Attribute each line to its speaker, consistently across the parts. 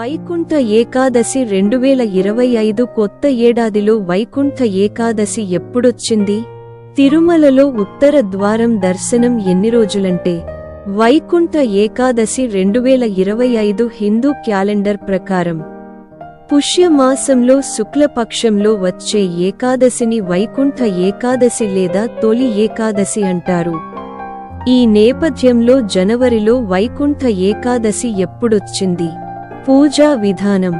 Speaker 1: వైకుంఠ ఏకాదశి రెండు వేల ఇరవై ఐదు కొత్త ఏడాదిలో వైకుంఠ ఏకాదశి ఎప్పుడొచ్చింది? తిరుమలలో ఉత్తర ద్వారం దర్శనం ఎన్ని రోజులంటే? వైకుంఠ ఏకాదశి రెండు వేల ఇరవై ఐదు హిందూ క్యాలెండర్ ప్రకారం. పుష్యమాసంలో శుక్లపక్షంలో వచ్చే ఏకాదశిని వైకుంఠ ఏకాదశి లేదా తొలి ఏకాదశి అంటారు. ఈ నేపథ్యంలో జనవరిలో వైకుంఠ ఏకాదశి ఎప్పుడొచ్చింది? పూజా విధానం.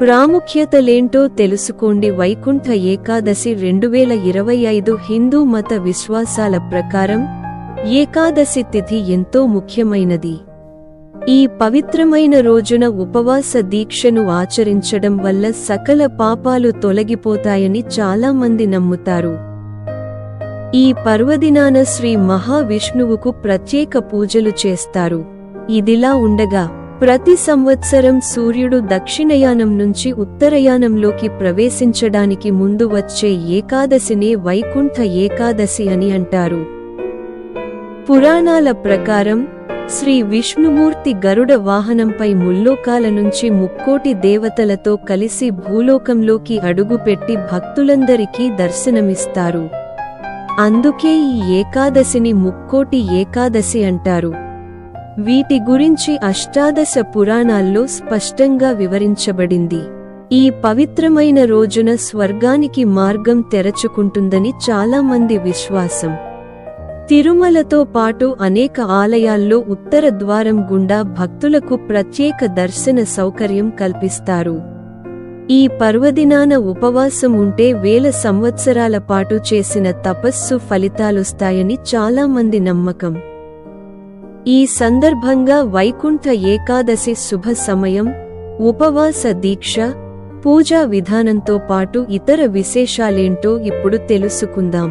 Speaker 1: ప్రాముఖ్యతలేంటో తెలుసుకోండి. వైకుంఠ ఏకాదశి రెండు వేల ఇరవై ఐదు హిందూ మత విశ్వాసాల ప్రకారం ఏకాదశి తిథి ఎంతో ముఖ్యమైనది. ఈ పవిత్రమైన రోజున ఉపవాస దీక్షను ఆచరించడం వల్ల సకల పాపాలు తొలగిపోతాయని చాలామంది నమ్ముతారు. ఈ పర్వదినాన శ్రీ మహావిష్ణువుకు ప్రత్యేక పూజలు చేస్తారు. ఇదిలా ఉండగా ప్రతి సంవత్సరం సూర్యుడు దక్షిణయానం నుంచి ఉత్తరయానంలోకి ప్రవేశించడానికి ముందు వచ్చే ఏకాదశినే వైకుంఠ ఏకాదశి అని అంటారు. పురాణాల ప్రకారం శ్రీ విష్ణుమూర్తి గరుడ వాహనంపై ముల్లోకాల నుంచి ముక్కోటి దేవతలతో కలిసి భూలోకంలోకి అడుగుపెట్టి భక్తులందరికీ దర్శనమిస్తారు. అందుకే ఈ ఏకాదశిని ముక్కోటి ఏకాదశి అంటారు. వీటి గురించి అష్టాదశ పురాణాల్లో స్పష్టంగా వివరించబడింది. ఈ పవిత్రమైన రోజున స్వర్గానికి మార్గం తెరచుకుంటుందని చాలామంది విశ్వాసం. తిరుమలతో పాటు అనేక ఆలయాల్లో ఉత్తర ద్వారం గుండా భక్తులకు ప్రత్యేక దర్శన సౌకర్యం కల్పిస్తారు. ఈ పర్వదినాన ఉపవాసం ఉంటే వేల సంవత్సరాల పాటు చేసిన తపస్సు ఫలితాలొస్తాయని చాలామంది నమ్మకం. ఈ సందర్భంగా వైకుంఠ ఏకాదశి శుభ సమయం ఉపవాస దీక్ష పూజా విధానంతో పాటు ఇతర విశేషాలేంటో ఇప్పుడు తెలుసుకుందాం.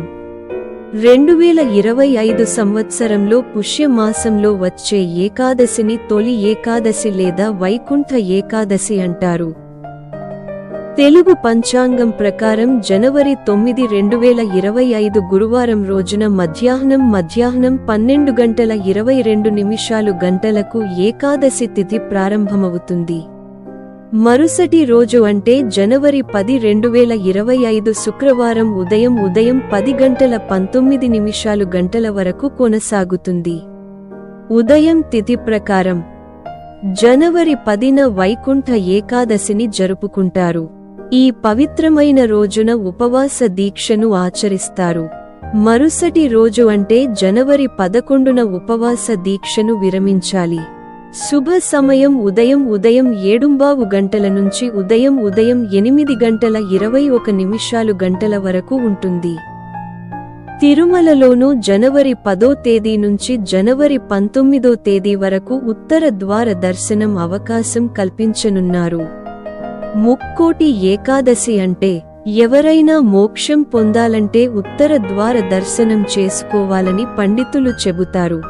Speaker 1: రెండు వేల ఇరవై ఐదు సంవత్సరంలో పుష్యమాసంలో వచ్చే ఏకాదశిని తొలి ఏకాదశి లేదా వైకుంఠ ఏకాదశి అంటారు. తెలుగు పంచాంగం ప్రకారం జనవరి తొమ్మిది రెండు వేల ఇరవై ఐదు గురువారం రోజున మధ్యాహ్నం మధ్యాహ్నం పన్నెండు గంటల ఇరవై రెండు నిమిషాలు గంటలకు ఏకాదశి తిథి ప్రారంభమవుతుంది. మరుసటి రోజు అంటే జనవరి పది రెండు వేల ఇరవై ఐదు శుక్రవారం ఉదయం ఉదయం పది గంటల పంతొమ్మిది నిమిషాలు గంటల వరకు కొనసాగుతుంది. ఉదయం తిథి ప్రకారం జనవరి పదిన వైకుంఠ ఏకాదశిని జరుపుకుంటారు. ఈ పవిత్రమైన రోజున ఉపవాస దీక్షను ఆచరిస్తారు. మరుసటి రోజు అంటే జనవరి పదకొండున ఉపవాస దీక్షను విరమించాలి. శుభ సమయం ఉదయం ఉదయం ఏడుంబావు గంటల నుంచి ఉదయం ఉదయం ఎనిమిది గంటల ఇరవై ఒక నిమిషాలు గంటల వరకు ఉంటుంది. తిరుమలలోనూ జనవరి పదో తేదీ నుంచి జనవరి పంతొమ్మిదో తేదీ వరకు ఉత్తర ద్వార దర్శనం అవకాశం కల్పించనున్నారు. ముక్కోటి ఏకాదశి అంటే ఎవరైనా మోక్షం పొందాలంటే ఉత్తర ద్వార దర్శనం చేసుకోవాలని పండితులు చెబుతారు.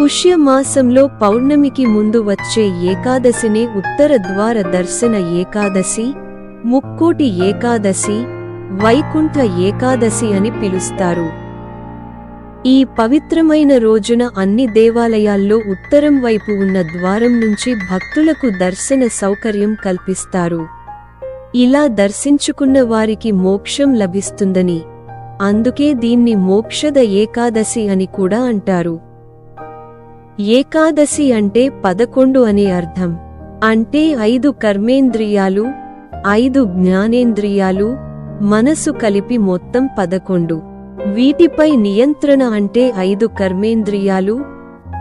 Speaker 1: పుష్యమాసంలో పౌర్ణమికి ముందు వచ్చే ఏకాదశినే ఉత్తర ద్వార దర్శన ఏకాదశి ముక్కోటి ఏకాదశి వైకుంఠ ఏకాదశి అని పిలుస్తారు. ఈ పవిత్రమైన రోజున అన్ని దేవాలయాల్లో ఉత్తరం వైపు ఉన్న ద్వారం నుంచి భక్తులకు దర్శన సౌకర్యం కల్పిస్తారు. ఇలా దర్శించుకున్న వారికి మోక్షం లభిస్తుందని. అందుకే దీన్ని మోక్షద ఏకాదశి అని కూడా అంటారు. ఏకాదశి అంటే పదకొండు అనే అర్థం. అంటే ఐదు కర్మేంద్రియాలు ఐదు జ్ఞానేంద్రియాలు మనసు కలిపి మొత్తం పదకొండు. వీటిపై నియంత్రణ అంటే ఐదు కర్మేంద్రియాలు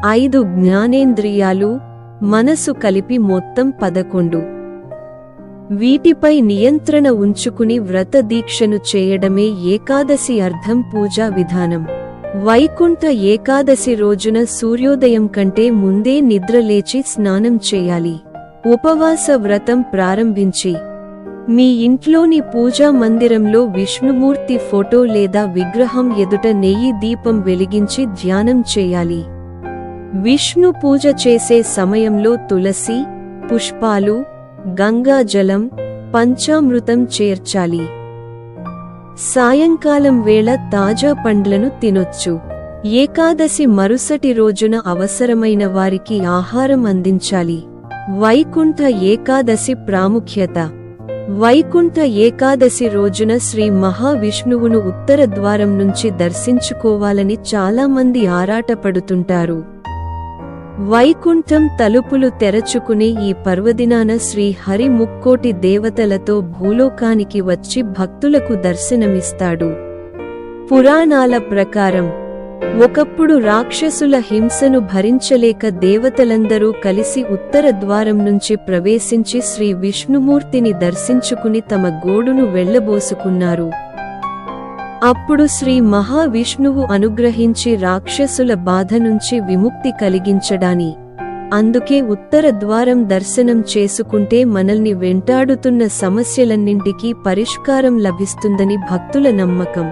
Speaker 1: ఐదు జ్ఞానేంద్రియాలు మనసు కలిపి మొత్తం పదకొండు. వీటిపై నియంత్రణ ఉంచుకుని వ్రత దీక్షను చేయడమే ఏకాదశి అర్థం పూజా విధానం. వైకుంఠ ఏకాదశి రోజున సూర్యోదయం కంటే ముందే నిద్రలేచి స్నానం చేయాలి. ఉపవాస వ్రతం ప్రారంభించి మీ ఇంట్లోని పూజా మందిరంలో విష్ణుమూర్తి ఫోటో లేదా విగ్రహం ఎదుట నెయ్యి దీపం వెలిగించి ధ్యానం చేయాలి. విష్ణు పూజ చేసే సమయంలో తులసి పుష్పాలు గంగాజలం పంచామృతం చేర్చాలి. సాయంకాలం వేళ తాజా పండ్లను తినొచ్చు. ఏకాదశి మరుసటి రోజున అవసరమైన వారికి ఆహారం అందించాలి. వైకుంఠ ఏకాదశి ప్రాముఖ్యత. వైకుంఠ ఏకాదశి రోజున శ్రీ మహావిష్ణువును ఉత్తర ద్వారం నుంచి దర్శించుకోవాలని చాలామంది ఆరాటపడుతుంటారు. వైకుంఠం తలుపులు తెరచుకునే ఈ పర్వదినాన శ్రీ హరి ముక్కోటి దేవతలతో భూలోకానికి వచ్చి భక్తులకు దర్శనమిస్తాడు. పురాణాల ప్రకారం ఒకప్పుడు రాక్షసుల హింసను భరించలేక దేవతలందరూ కలిసి ఉత్తర ద్వారం నుంచి ప్రవేశించి శ్రీ విష్ణుమూర్తిని దర్శించుకుని తమ గోడును వెళ్ళబోసుకున్నారు అప్పుడు శ్రీ మహావిష్ణువు అనుగ్రహించి రాక్షసుల బాధ నుంచి విముక్తి కలిగించడాని. అందుకే ఉత్తర ద్వారం దర్శనం చేసుకుంటే మనల్ని వెంటాడుతున్న సమస్యలన్నింటికీ పరిష్కారం లభిస్తుందని భక్తుల నమ్మకం.